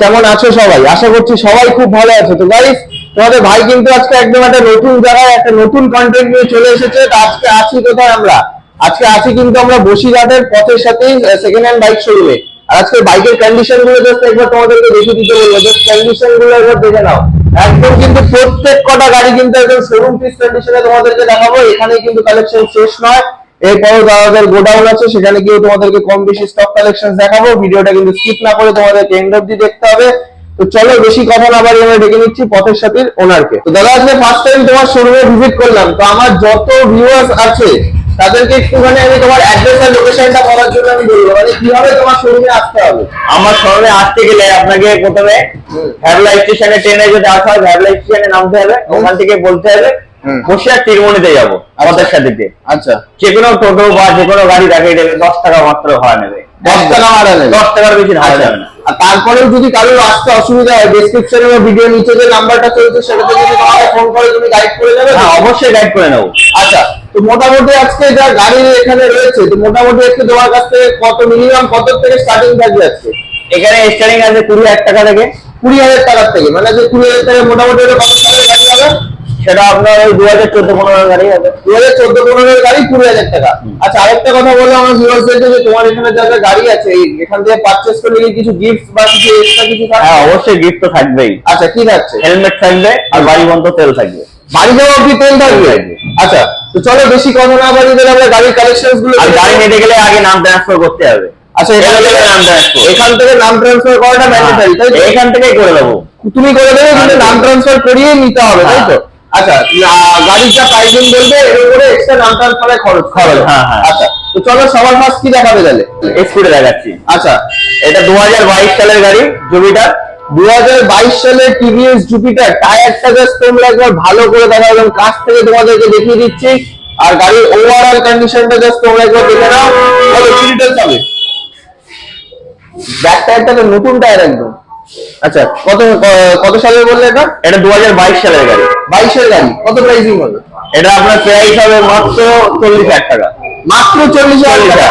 কেমন আছো সবাই? আশা করছি সবাই খুব ভালো আছে। তো গাইস তোমাদের ভাই কিন্তু আজকে একদম একটা নতুন জায়গায় একটা নতুন কন্টেন্ট নিয়ে চলে এসেছে। আজকে আছি কোথায় আমরা? আজকে আছি কিন্তু আমরা বসিরহাটের পথের সাথে সেকেন্ড হ্যান্ড বাইক শোরুমে আর আজকে বাইকের কন্ডিশনগুলো জাস্ট একবার তোমাদেরকে দেখিয়ে দিতে বলব। জাস্ট কন্ডিশনগুলো একবার দেখে নাও। একদম কিন্তু প্রত্যেক কটা গাড়ি কিন্তু একদম শোরুম পিস কন্ডিশনে তোমাদেরকে দেখাবো। এখানে কিন্তু কালেকশন শেষ নয়। এরপরও দাদাদের গোডাউন আছে সেখানে গিয়ে তোমাদেরকে কম বেশি স্টক কালেকশন দেখাবো। ভিডিওটা কিন্তু স্কিপ না করে তোমাদেরকে এন্ড অব্দি দেখতে হবে। তো চলো বেশি কথা না বাড়িয়ে আমরা ডেকে নিচ্ছি পথের সাথীর ওনারকে তো দাদা আজকে ফার্স্ট টাইম তোমার শোরুমে ভিজিট করলাম। তো আমার যত ভিউয়ার্স আছে তাদেরকে একটুখানি আমি তোমার অ্যাড্রেস আর লোকেশনটা বলার জন্য আমি বলব। মানে কীভাবে তোমার শোরুমে আসতে হবে? আমার শহরে আসতে গেলে আপনাকে প্রথমে ভ্যাবলা স্টেশনে ট্রেনে যদি আসা হয় ভ্যাবলা স্টেশনে নামতে হবে। ওখান থেকে বলতে হবে তীরমণিতে যাব আমাদের সাথে আচ্ছা। যে কোনো টোটো বা যে কোনো গাড়ি দশ টাকা মাত্র ভাড়া নেবে। দশ টাকা ভাড়া নেবে? দশ টাকার বেশি ভাড়া আচ্ছা। যাবে না। আর তারপরেও যদি কারোর আসতে অসুবিধা হয় ডেসক্রিপশনে বা ভিডিও নিচে যে নাম্বারটা চলছে সেটাতে যদি তোমাকে ফোন করে তুমি গাইড করে দেবে হ্যাঁ অবশ্যই গাইড করে নেব। আচ্ছা। তো মোটামুটি আজকে যা গাড়ি এখানে রয়েছে তো মোটামুটি আজকে তোমার কাছ থেকে কত মিনিমাম কত থেকে স্টার্টিং থাকবে আজকে এখানে স্টার্টিং আছে কুড়ি হাজার টাকা থেকে। কুড়ি হাজার টাকার থেকে মানে যে কুড়ি হাজার টাকা মোটামুটি কত সালের গাড়ি হবে সেটা আপনার ওই দু হাজার চোদ্দ পনেরো গাড়ি হবে। দু হাজার চোদ্দ পনেরোর গাড়ি কুড়ি হাজার টাকা। আচ্ছা আরেকটা কথা বললাম আমার ভিউয়ার্সদেরকে যে তোমার এখানে যা যা গাড়ি আছে এখান থেকে পারচেস করলে কি কিছু গিফট বা কিছু এক্সট্রা কিছু থাকবে? হ্যাঁ অবশ্যই গিফট তো থাকবেই। আচ্ছা কি থাকছে? হেলমেট থাকবে আর বাড়ি বন্ধ তেল থাকবে। বাড়ি যাওয়া অব্দি তেল থাকবে। আচ্ছা তো চলো বেশি কথা না বাড়িয়ে দিলে আমরা গাড়ির কালেকশনগুলো আর গাড়ি নিতে গেলে আগে নাম ট্রান্সফার করতে হবে। আচ্ছা এখান থেকে নাম ট্রান্সফার এখান থেকে নাম ট্রান্সফার করাটা ম্যান্ডেটরি তাই তো? এখান থেকেই করে দেবো। তুমি করে দেবে কিন্তু নাম ট্রান্সফার করিয়ে নিতে হবে তাই তো? আচ্ছা গাড়ির যা প্রাইসিং বলবে এর উপরে এক্সট্রা খরচ। খরচ, হ্যাঁ, হ্যাঁ। আচ্ছা তো চলো সবার ফার্স্ট কি দেখাবে তাহলে? স্কুটে দেখাচ্ছি। আচ্ছা এটা দু হাজার বাইশ সালের গাড়ি জুপিটার দু সালের টিভিএস জুপিটার টায়ারটা জাস্ট তোমরা একবার ভালো করে দেখো এবং কাছ থেকে তোমাদেরকে দেখিয়ে দিচ্ছি। আর গাড়ির ওভারঅল কন্ডিশনটা জাস্ট তোমরা একবার দেখে নাও। বলো কি ডিটেলস হবে? ব্যাক টায়ারটা তো নতুন টায়ার একদম। আচ্ছা কত কত সালের বললে এটা? এটা দু হাজার বাইশ সালের গাড়ি। বাইশের গাড়ি। কত প্রাইসিং হবে? এটা আপনার প্রাইস হবে মাত্র চল্লিশ হাজার টাকা। মাত্র চল্লিশ হাজার টাকা?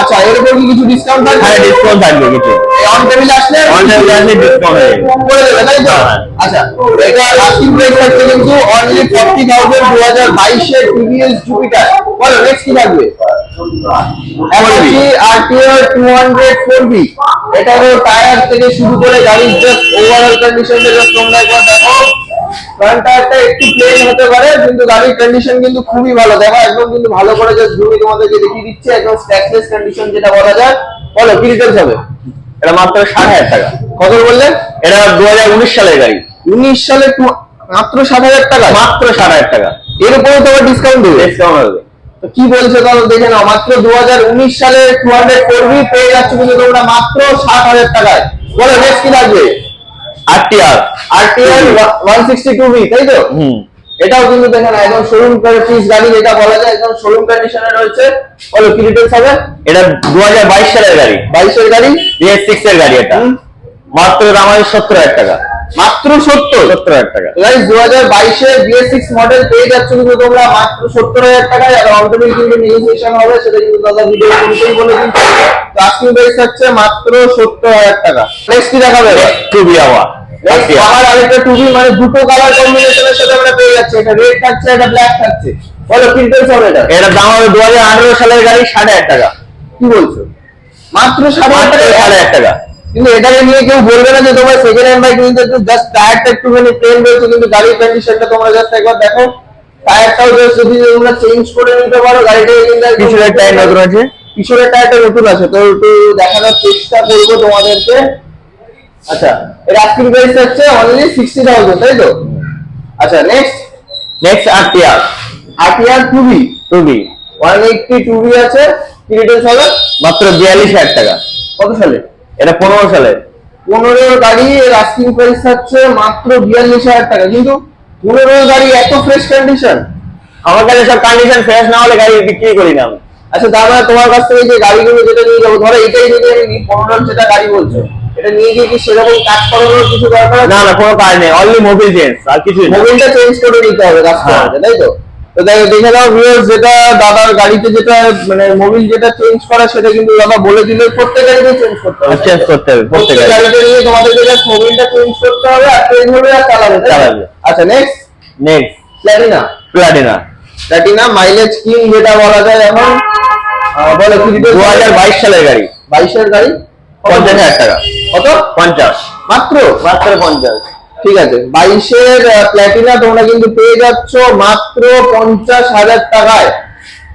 আচ্ছা এর উপর কি কিছু ডিসকাউন্ট থাকবে? হ্যাঁ ডিসকাউন্ট থাকবে কিছু। অন টেবিল আসলে? On table আসলে discount হয়ে। করে দেবে তাই তো? হ্যাঁ। আচ্ছা এটা আস্কিং প্রাইস থাকছে কিন্তু অনলি ফর্টি থাউজেন্ড দু হাজার বাইশের টিভিএস জুপিটার বলো নেক্সট কি থাকবে? Apache RTR two hundred four B এটারও টায়ার থেকে শুরু করে গাড়ির জাস্ট ওভারঅল কন্ডিশনটা জাস্ট তোমরা একবার দেখো। ফ্রন্ট টায়ারটা একটু প্লেন হতে পারে কিন্তু গাড়ির কন্ডিশন কিন্তু খুবই ভালো। দেখো একদম কিন্তু ভালো করে জাস্ট ঘুরিয়ে তোমাদেরকে দেখিয়ে দিচ্ছে একদম স্ট্যাকলেস কন্ডিশন যেটা বলা যায়। বলো কি ডিটেলস হবে? এটা মাত্র ষাট হাজার টাকা। কত বললেন এটা দু হাজার উনিশ সালের গাড়ি। উনিশ সালে মাত্র সাত হাজার টাকা? মাত্র ষাট হাজার টাকা। এর উপরে তোমার ডিসকাউন্ট দেবে? ডিসকাউন্ট হবে। কি বলছে তাহলে দেখে নাও মাত্র দু সালে টু হান্ড্রেড ফোর বি পেয়ে যাচ্ছ কিন্তু তোমরা মাত্র ষাট হাজার টাকায়। বলো নেক্সট কি লাগবে? RTR R TR one sixty two B তাই তো? এটাও কিন্তু দেখে না একদম শোরুম পিস গাড়ি যেটা বলা যায় একদম শোরুম কন্ডিশনে রয়েছে। বলো কি ডিটেলস হবে? এটা দু হাজার বাইশ সালের গাড়ি। বাইশের গাড়ি? বিএস সিক্স এর গাড়ি এটা। মাত্র দাম সত্তর হাজার টাকা। মাত্র সত্তর। সত্তর হাজার টাকা। দু হাজার বাইশের বিএস সিক্স মডেল পেয়ে যাচ্ছ কিন্তু তোমরা মাত্র সত্তর হাজার টাকায়। আর অল্টারনেটিভ কিন্তু নেগোসিয়েশন হবে সেটা কিন্তু দাদা ভিডিও শুরুতেই বলে তো আজকে প্রাইস থাকছে মাত্র সত্তর হাজার টাকা। নেক্সট কি দেখাবে? আবার। Next আমার আরেকটা টুবি মানে দুটো কালার কম্বিনেশনের সাথে আমরা পেয়ে যাচ্ছি। এটা রেড থাকছে এটা ব্ল্যাক থাকছে। বলো কি ডিটেলস হবে এটা? এটার দাম হবে দু হাজার আঠারো সালের গাড়ি ষাট হাজার টাকা। কি বলছো? মাত্র সাড়ে মাত্র টাকা ষাট হাজার টাকা। কিন্তু এটাকে নিয়ে কেউ বলবে না যে তোমার সেকেন্ড হ্যান্ড বাইক নিতে একটু জাস্ট টায়ারটা একটুখানি প্লেন রয়েছে কিন্তু গাড়ির কন্ডিশনটা তোমরা জাস্ট একবার দেখো। টায়ারটাও জাস্ট যদি তোমরা চেঞ্জ করে নিতে পারো গাড়িটাকে কিন্তু পিছনের টায়ার নতুন আছে? পিছনের টায়ারটা নতুন আছে। তো একটু দেখানোর চেষ্টা করব তোমাদেরকে। আচ্ছা এর আস্কিং প্রাইস হচ্ছে অনলি সিক্সটি থাউজেন্ড তাই তো? আচ্ছা next next RTR RTR two V two V one eighty two V আছে কি হবে মাত্র বিয়াল্লিশ হাজার টাকা। কত সালে? এটা পনেরো সালের পনেরো গাড়ি এর আস্কিং প্রাইস থাকছে মাত্র বিয়াল্লিশ হাজার টাকা। কিন্তু পনেরো গাড়ি এত ফ্রেশ কন্ডিশন আমার কাছে সব কন্ডিশন ফ্রেশ না হলে গাড়ি বিক্রি করি না আচ্ছা মানে তোমার কাছ থেকে যে গাড়িগুলো যেটা নিয়ে যাব ধরো এটাই যদি আমি পনেরো যেটা গাড়ি বলছো। এটা নিয়ে গিয়ে কি সেরকম কাজ করানোর কিছু দরকার না না কোনো কাজ নেই অনলি মোবিল চেঞ্জ আর কিছু মোবিলটা চেঞ্জ করে নিতে হবে কাস্টমারকে তাই তো তো? দেখে নাও ভিউয়ার্স যেটা দাদার গাড়িতে যেটা মানে মোবিল যেটা চেঞ্জ করা সেটা কিন্তু দাদা বলে দিল প্রত্যেক গাড়িতে চেঞ্জ করতে হবে। চেঞ্জ করতে হবে প্রত্যেক গাড়িতে। নিয়ে তোমাদেরকে জাস্ট মোবিলটা চেঞ্জ করতে হবে আর চেঞ্জ হবে আর চালাবে তাই চালাবে। আচ্ছা next next Platina Platina Platina mileage king যেটা বলা যায় এখন বলো কি দু হাজার বাইশ সালের গাড়ি। বাইশের গাড়ি? পঞ্চাশ হাজার টাকা। কত? পঞ্চাশ। মাত্র? মাত্র পঞ্চাশ। ঠিক আছে বাইশের প্ল্যাটিনা তোমরা কিন্তু পেয়ে যাচ্ছ মাত্র পঞ্চাশ হাজার টাকায়।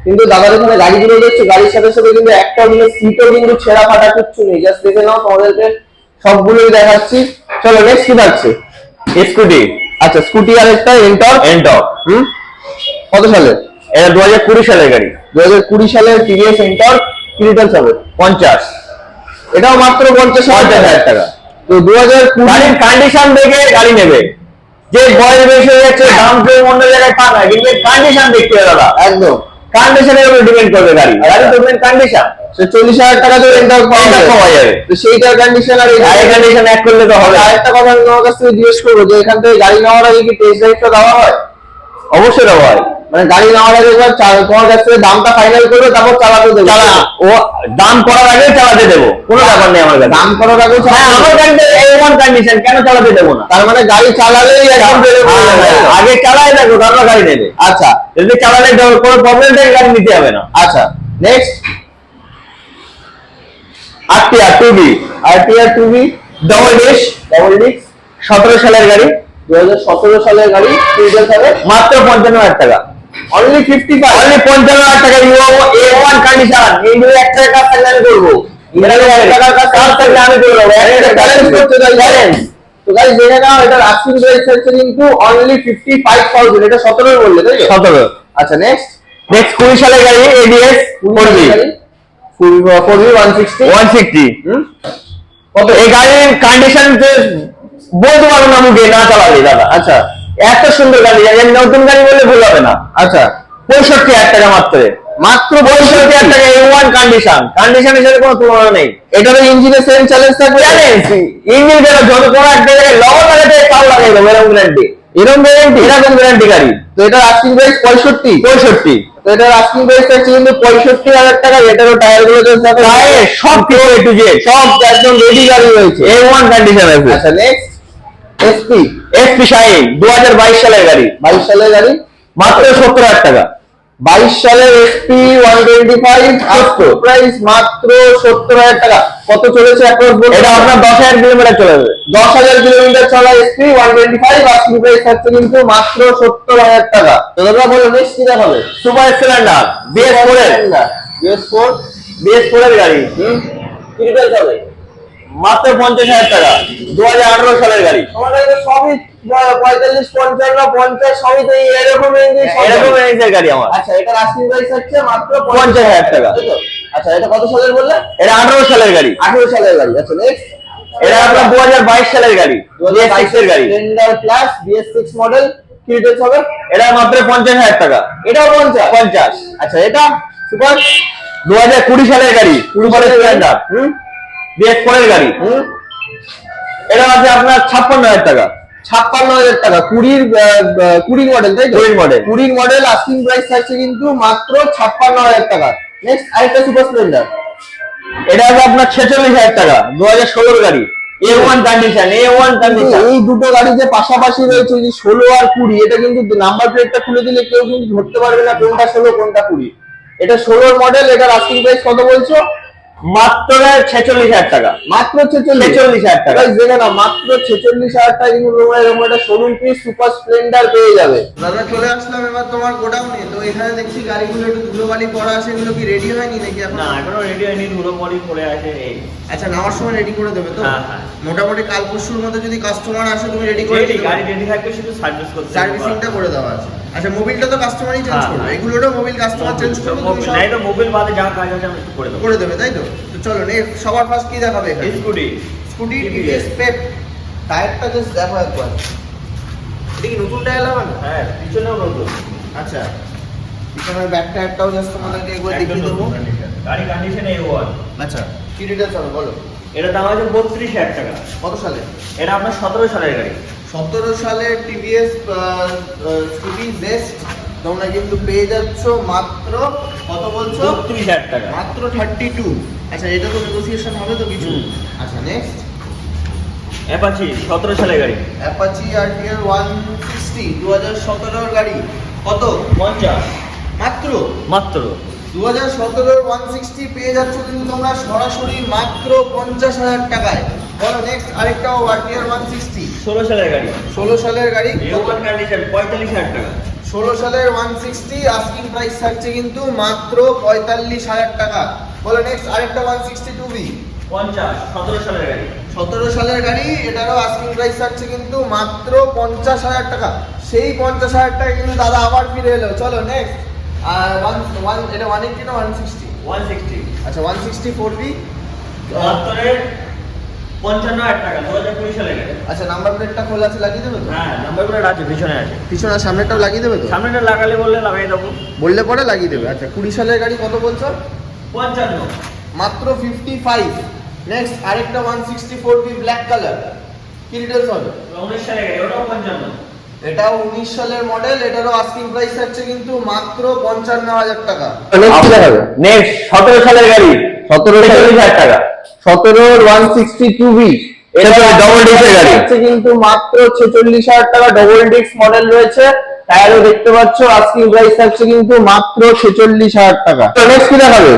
কিন্তু দাদার এখানে গাড়িগুলো দেখছ গাড়ির সাথে সাথে কিন্তু একটা কিন্তু সিটও কিন্তু ছেঁড়া ফাটা কিচ্ছু নেই। জাস্ট দেখে নাও তোমাদেরকে সবগুলোই দেখাচ্ছি। চলো নেক্সট কি থাকছে স্কুটি। আচ্ছা স্কুটি আর একটা এন্টর এন্টক হুম? কত সালে? এটা দু হাজার কুড়ি সালের গাড়ি। দু হাজার কুড়ি সালের টিভিএস এন্টর কি রিটার্ন হবে? পঞ্চাশ। এটাও মাত্র পঞ্চাশ হাজার টাকা। তো দু হাজার গাড়ির কন্ডিশন দেখে গাড়ি নেবে। যে বয়স বেশি হয়ে যাচ্ছে দাম কেউ অন্য জায়গায় না কিন্তু কন্ডিশন দেখতে হবে দাদা। একদম। কন্ডিশনের উপর ডিপেন্ড করবে গাড়ি। গাড়ি দেখবেন কন্ডিশন সে চল্লিশ হাজার টাকা তো পাওয়া যাবে। তো সেইটার কন্ডিশন আর গাড়ি কন্ডিশন এক করলে তো হবে। আরেকটা কথা আমি তোমার কাছ থেকে জিজ্ঞেস করব যে এখান থেকে গাড়ি নেওয়ার আগে কি টেস্ট ড্রাইভটা দেওয়া হয়? অবশ্যই দেওয়া হয়। মানে গাড়ি নেওয়ার আগে তোমার কাছ থেকে দামটা ফাইনাল করবে তারপর চালাতে দেবে। ও দাম করার আগে চালাতে দেবো। কোনো ব্যাপার নেই আমার দাম করার আগে হ্যাঁ আমার গাড়িতে ওয়ান কন্ডিশন কেন চালাতে দেবো না? তার মানে গাড়ি চালালেই একদম হ্যাঁ, হ্যাঁ? আগে চালাই দেখো তারপর গাড়ি নেবে। আচ্ছা। যদি চালালে কোনো প্রবলেম থাকে গাড়ি নিতে হবে না। আচ্ছা নেক্সট আটটি আর two B RTR two B double dish double disc সতেরো সালের গাড়ি। দু হাজার সতেরো সালের গাড়ি মাত্র পঞ্চান্ন হাজার টাকা। অনলি ফিফটি ফাইভ অনলি পঞ্চান্ন হাজার টাকা ইউ এ ওয়ান কন্ডিশন এই দুই এক টাকা কাজ আমি করব। এটা এক টাকার কাজ আমি করব। ব্যালেন্স করতে ব্যালেন্স তো গাইস দেখে নাও এটার আস্কিং প্রাইস হচ্ছে কিন্তু অনলি ফিফটি ফাইভ থাউজেন্ড এটা সতেরো বললে তাই তো? সতেরো। আচ্ছা নেক্সট নেক্সট কুড়ি সালের গাড়ি ADS four B four B one sixty one sixty কত এই গাড়ির কন্ডিশন বলতে পারব না মুখে না চালালে দাদা। আচ্ছা। এত সুন্দর গাড়ি এর নতুন গাড়ি বললে ভুল হবে না। আচ্ছা। পঁয়ষট্টি হাজার টাকা মাত্র। মাত্র পঁয়ষট্টি? হাজার টাকা এই ওয়ান কন্ডিশন কন্ডিশনের সাথে কোনো তুলনা নেই। এটারও ইঞ্জিনের সেম চ্যালেঞ্জ থাকবে? চ্যালেঞ্জ ইঞ্জিন কেন যত কোনো এক জায়গায় লবণ লাগাতে তাও লাগাই দেবো। এরকম গ্যারান্টি এরকম গ্যারেন্টি এরকম গ্যারান্টি গাড়ি। তো এটার আস্কিং প্রাইস পঁয়ষট্টি? পঁয়ষট্টি। তো এটার আস্কিং প্রাইস থাকছে কিন্তু পঁয়ষট্টি হাজার টাকা এটারও টায়ারগুলো গায়ে সব কিছু এ টু জেড সব একদম রেডি গাড়ি রয়েছে। এ ওয়ান কন্ডিশন আছে। আচ্ছা নেক্সট এসপি এসপি শাইন দু হাজার বাইশ সালের গাড়ি। বাইশ সালের গাড়ি? মাত্র সত্তর হাজার টাকা। বাইশ সালের এসপি ওয়ান টোয়েন্টি ফাইভ সত্তর। প্রাইস মাত্র সত্তর হাজার টাকা। কত চলেছে অ্যাপ্রক্স এটা আপনার দশ হাজার কিলোমিটার চলে যাবে। দশ হাজার কিলোমিটার চলা SP one twenty five asking price থাকছে কিন্তু মাত্র সত্তর হাজার টাকা। তো দাদা বলো নেক্সট কি দেখাবে? Super Splendor BS four BS four BS four এর গাড়ি। হুম? কি রিটার্ন হবে? মাত্র পঞ্চাশ হাজার টাকা। দু হাজার আঠারো সালের গাড়ি। সবই পঁয়তাল্লিশ পঞ্চান্ন পঞ্চাশ সবই তো এরকম এরকম রেঞ্জের গাড়ি আমার। আচ্ছা এটার আস্কিং প্রাইস হচ্ছে মাত্র পঞ্চাশ হাজার টাকা। আচ্ছা এটা কত সালের বললে? এটা আঠারো সালের গাড়ি। আঠেরো সালের গাড়ি। আচ্ছা নেক্সট এটা আপনার দু হাজার বাইশ সালের গাড়ি। এর গাড়ি। Splendor plus BS six model কি হবে? এটা মাত্র পঞ্চাশ হাজার টাকা। এটাও পঞ্চাশ? পঞ্চাশ। আচ্ছা এটা? সুপার? দু হাজার কুড়ি সালের গাড়ি। কুড়ি সালের হুম? ফোর গাড়ি। এটা আছে আপনার ছাপ্পান্ন হাজার টাকা। ছাপ্পান্ন হাজার টাকা। কুড়ির কুড়ির মডেল তাই কুড়ির model। কুড়ির মডেল আস্কিং প্রাইস থাকছে কিন্তু মাত্র ছাপ্পান্ন হাজার টাকা। নেক্সট আরেকটা সুপার স্প্লেন্ডার এটা আছে আপনার ছেচল্লিশ হাজার টাকা দু হাজার ষোলোর গাড়ি। A one condition A one condition এই দুটো গাড়ি যে পাশাপাশি রয়েছে যে ষোলো আর কুড়ি এটা কিন্তু নাম্বার প্লেটটা খুলে দিলে কেউ কিন্তু ধরতে পারবে না কোনটা ষোলো কোনটা কুড়ি। এটা ষোলোর মডেল এটার আস্কিং প্রাইস কত বলছো? মাত্র ছেচল্লিশ হাজার টাকা। মাত্র ছেচল্লিশ। 46,000 টাকা। দেখে না মাত্র ছেচল্লিশ হাজার টাকা কিন্তু তোমরা এরকম একটা শোরুম পিস সুপার স্প্লেন্ডার পেয়ে যাবে। দাদা চলে আসলাম এবার তোমার গোডাউনে। তো এখানে দেখছি গাড়িগুলো একটু ধুলোবালি পড়া আছে এগুলো কি রেডি হয়নি নাকি এখন? না এখনও রেডি হয়নি ধুলো পরি আছে আচ্ছা নামার সময় রেডি করে দেবে তো? হ্যাঁ, হ্যাঁ। মোটামুটি কাল পরশুর মধ্যে যদি কাস্টমার আসে তুমি রেডি করে গাড়ি রেডি থাকবে শুধু সার্ভিস করতে সার্ভিসিংটা করে দেওয়া আছে। আচ্ছা মোবিলটা তো কাস্টমারই চেঞ্জ হ্যাঁ, করবে। এগুলোরও মোবিল কাস্টমার চেঞ্জ করবে সব নাই মোবাইল বাদে যা কাজ আছে আমি একটু করে দেবো। করে দেবে তাই তো? তো চলো নে সবার ফার্স্ট কি দেখাবে এখানে? স্কুটি। Scooty TVS. পেপ। টায়ারটা জাস্ট দেখো একবার। এটা কি নতুন টায়ার লাগানো? হ্যাঁ পিছনেও নতুন। আচ্ছা। পিছনের ব্যাক টায়ারটাও জাস্ট তোমাদেরকে একবার দেখিয়ে দেবো। গাড়ি কন্ডিশন এ ওয়ান আচ্ছা কি ডিটেলস হবে বলো। এটা দাম আছে বত্রিশ হাজার টাকা। কত সালে? এটা আপনার সতেরো সালের গাড়ি। সতেরো সালে টিভিএস স্কুটি বেস্ট তোমরা কিন্তু পেয়ে যাচ্ছ মাত্র কত বলছো? বত্রিশ হাজার টাকা। মাত্র থার্টি টু আচ্ছা এটা তো নেগোসিয়েশন হবে তো কিছু। আচ্ছা নেক্সট অ্যাপাচি সতেরো সালের গাড়ি। অ্যাপাচি আরটিআর ওয়ান সিক্সটি দু হাজার সতেরোর গাড়ি। কত? পঞ্চাশ। মাত্র? মাত্র। দু হাজার সতেরোর ওয়ান সিক্সটি পেয়ে যাচ্ছ কিন্তু তোমরা সরাসরি মাত্র পঞ্চাশ হাজার টাকায়। বলো নেক্সট আরেকটাও আরটিআর ওয়ান সিক্সটি ষোলো সালের গাড়ি। ষোলো সালের গাড়ি। ওয়ান কন্ডিশন পঁয়তাল্লিশ হাজার টাকা। ষোলো সালের ওয়ান সিক্সটি আস্কিং প্রাইস থাকছে কিন্তু মাত্র পঁয়তাল্লিশ হাজার টাকা। বলো নেক্সট আরেকটা ওয়ান সিক্সটি টু বি পঞ্চাশ সতেরো সালের গাড়ি। সতেরো সালের গাড়ি এটারও আস্কিং প্রাইস থাকছে কিন্তু মাত্র পঞ্চাশ হাজার টাকা। সেই পঞ্চাশ হাজার টাকা কিন্তু দাদা আবার ফিরে এলো। চলো নেক্সট আর ওয়ান ওয়ান এটা ওয়ান এইটি না ওয়ান সিক্সটি ওয়ান সিক্সটি আচ্ছা ওয়ান সিক্সটি ফোর বি পঞ্চান্ন হাজার টাকা দু হাজার কুড়ি সালের গাড়ি আচ্ছা নাম্বার প্লেটটা খোলা আছে লাগিয়ে দেবে তো? হ্যাঁ নাম্বারগুলো আছে পিছনে আছে। পিছনে আর সামনেটাও লাগিয়ে দেবে তো? সামনেটা লাগালে বললে লাগাই দেবো। বললে পরে লাগিয়ে দেবে। আচ্ছা কুড়ি সালের গাড়ি কত বলছো? পঞ্চান্ন। মাত্র ফিফটি ফাইভ নেক্সট আরেকটা one sixty four B black colour কি ডিটেলস হবে? উনিশ সালের গাড়ি ওটাও পঞ্চান্ন। এটাও উনিশ সালের মডেল এটারও আস্কিং প্রাইস থাকছে কিন্তু মাত্র পঞ্চান্ন হাজার টাকা। নেক্সট সতেরো সালের গাড়ি। সতেরো হাজার টাকা সতেরোর ওয়ান সিক্সটি টু বি এটা তো double গাড়ি। হচ্ছে কিন্তু মাত্র ছেচল্লিশ হাজার টাকা ডবল ডিস্ক মডেল রয়েছে। টায়ারও দেখতে পাচ্ছ আস্কিং প্রাইস থাকছে কিন্তু মাত্র ছেচল্লিশ হাজার টাকা। নেক্সট কি দেখাবে?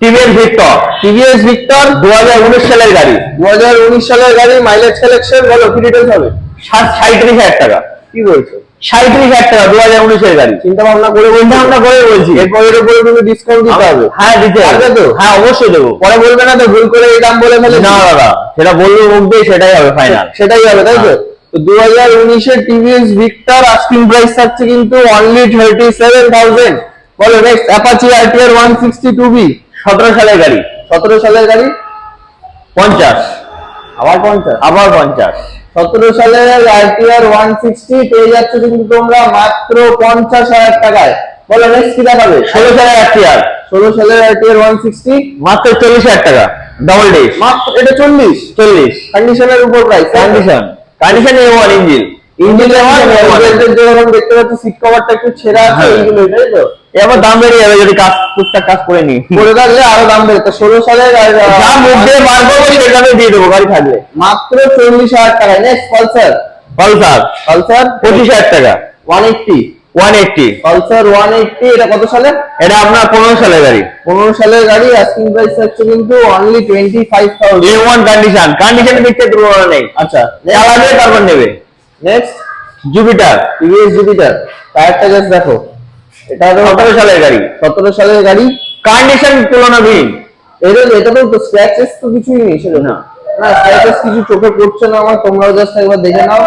টিভিএস ভিক্টর টিভিএস ভিক্টর দু হাজার উনিশ সালের গাড়ি। দু হাজার উনিশ সালের গাড়ি মাইলেজ কালেকশন বলো কি ডিটেলস হবে? সাত সাঁত্রিশ হাজার টাকা। কি বলছো? সাঁত্রিশ হাজার টাকা দু হাজার উনিশের গাড়ি। চিন্তা ভাবনা করে চিন্তা ভাবনা করে বলছি। এরপর এর উপরে কিন্তু ডিসকাউন্ট দিতে হবে। হ্যাঁ দিতে হবে। তো? হ্যাঁ অবশ্যই দেবো। পরে বলবে না তো ভুল করে এই দাম বলে ফেলে না দাদা সেটা বলব মুখ দিয়ে সেটাই হবে ফাইনাল সেটাই হবে তাই তো? হ্যাঁ। তো দু হাজার উনিশের টিভিএস ভিক্টর আস্কিং প্রাইস থাকছে কিন্তু অনলি থার্টি সেভেন থাউজেন্ড বলো next Apache RTR one sixty two B সতেরো সালের গাড়ি। সতেরো সালের গাড়ি? পঞ্চাশ। আবার পঞ্চাশ? আবার পঞ্চাশ। সতেরো সালের আরটিআর ওয়ান সিক্সটি পেয়ে যাচ্ছ কিন্তু তোমরা মাত্র পঞ্চাশ হাজার টাকায়। বলো নেক্সট কি দেখাবে? ষোলো সালের আরটিআর। ষোলো সালের আরটিআর ওয়ান সিক্সটি মাত্র চল্লিশ হাজার টাকা। ডবল ডিস মাত্র এটা চল্লিশ। চল্লিশ। কন্ডিশনের উপর price condition condition A one engine engine যেরকম দেখতে পাচ্ছি সিট কভারটা একটু ছেঁড়া আছে হ্যাঁ। এইগুলো তাই তো? এবার দাম বেড়ে যাবে যদি কাজ টুকটাক কাজ করে নি করে থাকলে আরও দাম বেড়ে তো ষোলো আহ, যা মুখ দিয়ে বার সেটা আমি দিয়ে দেবো গাড়ি থাকলে। মাত্র চল্লিশ হাজার টাকায় নেক্সট পালসার। পালসার? পালসার? পঁচিশ হাজার টাকা। One eighty. One eighty. Pulsar one eighty এটা কত সালে? এটা আপনার পনেরো সালের গাড়ি। পনেরো সালের গাড়ি আস্কিং প্রাইস হচ্ছে কিন্তু only twenty five uh thousand one condition কন্ডিশনের দিক থেকে তুলনা নেই। আচ্ছা চালাবে তারপর নেবে। নেক্সট জুপিটার টিভিএস জুপিটার টায়ারটা জাস্ট দেখো। এটা সতেরো সালের গাড়ি। সতেরো সালের গাড়ি। কন্ডিশন তুলনাবিহীন এটা এটা তো স্ক্র্যাচেস তো কিছুই নেই সেটা না। না স্ক্র্যাচেস কিছু চোখে পড়ছে না আমার তোমরাও জাস্ট একবার দেখে নাও।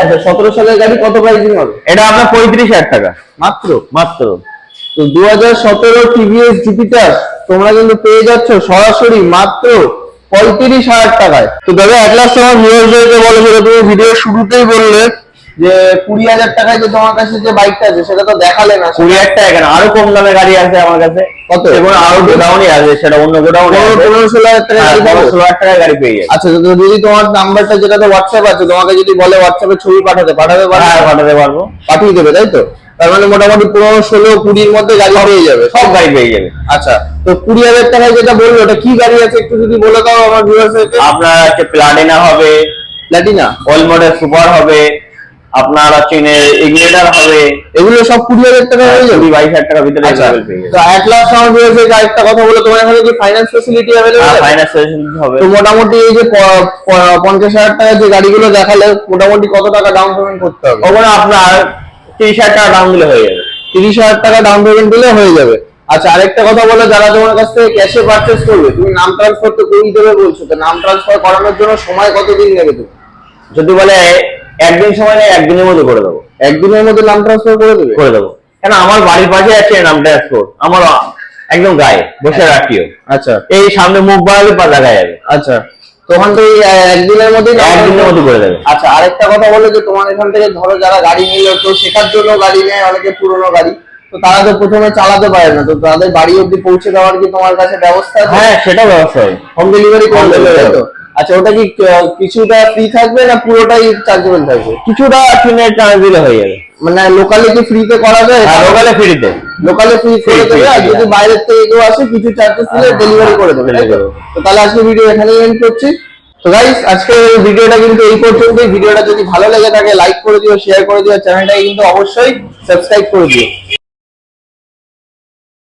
আচ্ছা সতেরো সালের গাড়ি কত প্রাইসিং হবে? এটা আপনার পঁয়ত্রিশ হাজার টাকা। মাত্র? মাত্র। তো দু হাজার সতেরো টিভিএস জুপিটার তোমরা কিন্তু পেয়ে যাচ্ছ সরাসরি মাত্র পঁয়ত্রিশ হাজার টাকায়। তো দাদা এক লাখ তোমার ভিউয়ারদেরকে বলো সেটা তুমি ভিডিও শুরুতেই বললে। যে কুড়ি হাজার টাকায় যে তোমার কাছে যে বাইকটা আছে সেটা তো দেখালে না। কুড়ি হাজার টাকা কেন? আরও কম দামে গাড়ি আছে আমার কাছে। কত? সেগুলো আরও গোডাউনই আছে সেটা অন্য গোডাউনে পনেরো পনেরো ষোলো হাজার টাকা গাড়ি ষোলো হাজার টাকায় গাড়ি পেয়ে যাবে। আচ্ছা তো যদি তোমার নাম্বারটা যেটাতে হোয়াটসঅ্যাপ আছে তোমাকে যদি বলে হোয়াটসঅ্যাপে ছবি পাঠাতে পাঠাতে পারবে? হ্যাঁ পাঠাতে পারব। পাঠিয়ে দেবে তাই তো? তার মানে মোটামুটি পনেরো ষোলো কুড়ির মধ্যে গাড়ি পেয়ে যাবে। সব গাড়ি পেয়ে যাবে। আচ্ছা তো কুড়ি হাজার টাকায় যেটা বলল ওটা কি গাড়ি আছে? একটু যদি বলে দাও আমার ভিউয়ার্সদেরকে আপনার হচ্ছে প্লাটিনা হবে প্ল্যাটিনা ওল মডেল সুপার হবে আপনার হচ্ছে ইগনিটার হবে এগুলো সব কুড়ি হাজার টাকা হয়ে যাবে। বাইশ হাজার টাকার ভিতরে আচ্ছা পেয়ে যাবে তো এক লাখ আমার ভিউয়ার্সের আরেকটা কথা বলে তোমার এখানে কি ফাইন্যান্স ফেসিলিটি অ্যাভেলেবল ফাইন্যান্স হবে। তো মোটামুটি এই যে পঞ্চাশ হাজার টাকার যে গাড়িগুলো দেখালে মোটামুটি কত টাকা ডাউন পেমেন্ট করতে হবে? ওখানে আপনার তিরিশ হাজার টাকা দাম দিলে হয়ে যাবে। তিরিশ হাজার টাকা ডাউন পেমেন্ট দিলে হয়ে যাবে। আচ্ছা আরেকটা কথা বলো যারা তোমার কাছ থেকে ক্যাশে পারচেস করবে তুমি নাম ট্রান্সফার তো করিয়ে দেবে বলছো তো নাম ট্রান্সফার করানোর জন্য সময় কতদিন নেবে তুমি? যদি বলে একদিন সময় নেই একদিনের মধ্যে করে দেবো। একদিনের মধ্যে নাম ট্রান্সফার করে দেবে? করে দেবো। কেন আমার বাড়ির পাশে আছে নামটা স্টোর আমার একদম গায়ে বসে রাখিও। আচ্ছা। এই সামনে মুখ বাড়ালে পা দেখা যাবে। আচ্ছা। তো ওখান থেকে একদিনের মধ্যে একদিনের মধ্যে করে দেবে। আচ্ছা আরেকটা কথা বলো যে তোমার এখান থেকে ধরো যারা গাড়ি নিল তো শেখার জন্য গাড়ি নেয় অনেকে পুরনো গাড়ি। তো তারা তো প্রথমে চালাতে পারে না তো তাদের বাড়ি অব্দি পৌঁছে দেওয়ার কি তোমার কাছে ব্যবস্থা আছে? হ্যাঁ সেটা ব্যবস্থা হোম ডেলিভারি করে দেবে তো? আচ্ছা ওটা কি কিছুটা ফ্রি থাকবে না পুরোটাই চার্জেবল থাকবে? কিছুটা কিনে চার্জ দিলে হয়ে যাবে। মানে লোকালে কি ফ্রিতে করা যায়? হ্যাঁ লোকালে ফ্রিতে লোকালে ফ্রি করে দেবে আর যদি হ্যাঁ। বাইরের থেকে কেউ আসে কিছু চার্জেস দিলে ডেলিভারি করে দেবে তো? তাহলে আজকে ভিডিও এখানেই এন্ড করছি। তো গাইস আজকে ভিডিওটা কিন্তু এই পর্যন্তই। ভিডিওটা যদি ভালো লেগে থাকে লাইক করে দিও শেয়ার করে দিও। চ্যানেলটাকে কিন্তু অবশ্যই সাবস্ক্রাইব করে দিও।